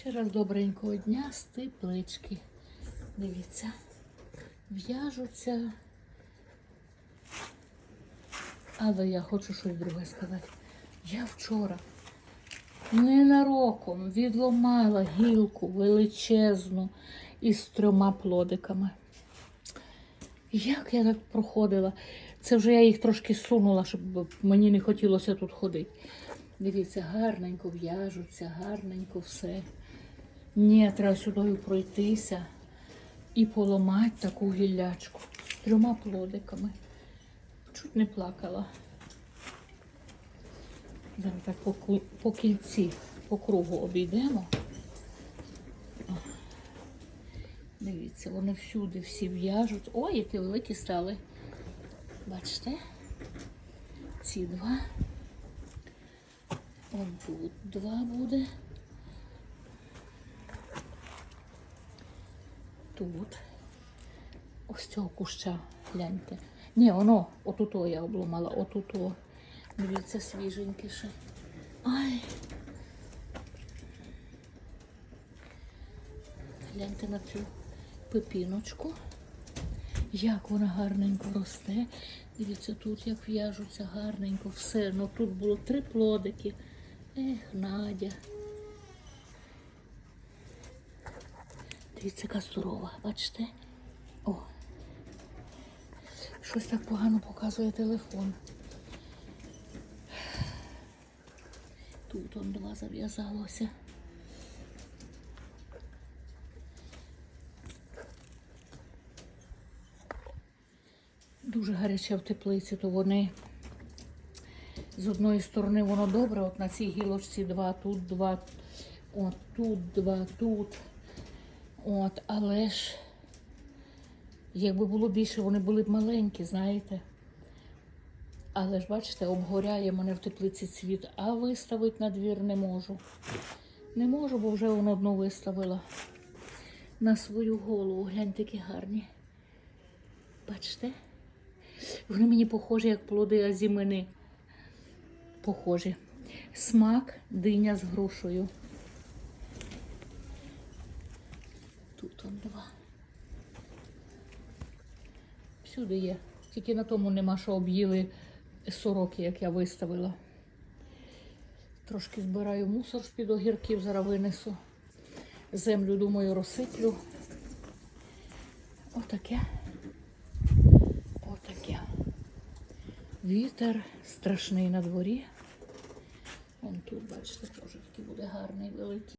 Ще раз добренького дня з теплички. Дивіться, в'яжуться. Але я хочу щось друге сказати. Я вчора ненароком відломала гілку величезну із трьома плодиками. Як я так проходила? Це вже я їх трошки сунула, щоб мені не хотілося тут ходити. Дивіться, гарненько в'яжуться, гарненько все. Ні, треба сюди пройтися і поламати таку гіллячку трьома плодиками. Чуть не плакала. Зараз так по, по кільці, по кругу обійдемо. Дивіться, вони всюди всі в'яжуть. Ой, які великі стали. Бачите? Ці два. Он тут два буде. Тут. Ось цього куща, гляньте. Ні, воно, отуто я обломала, отуто. Дивіться, свіженьке ще. Ай. Гляньте на цю пепіночку. Як вона гарненько росте. Дивіться, тут як в'яжуться гарненько все. Ну тут було три плодики. Ех, Надя. Дивіться, яка здорова, бачите? О. Щось так погано показує телефон. Тут он два зав'язалося. Дуже гаряче в теплиці, то вони з одної сторони воно добре, от на цій гілочці два, тут два, от тут два, тут. От, але ж якби було більше, вони були б маленькі, знаєте. Але ж бачите, обгоряє мене в теплиці цвіт, а виставити на двір не можу. Не можу, бо вже воно одну виставила на свою голову. Гляньте, які гарні. Бачите? Вони мені похожі, як плоди азімини. Похожі. Смак диня з грушею. Тут он два. Всюди є. Тільки на тому нема, що об'їли сороки, як я виставила. Трошки збираю мусор з-під огірків, зараз винесу. Землю, думаю, розсиплю. Отаке. Отаке. Вітер страшний на дворі. Вон тут, бачите, теж такий буде гарний, великий.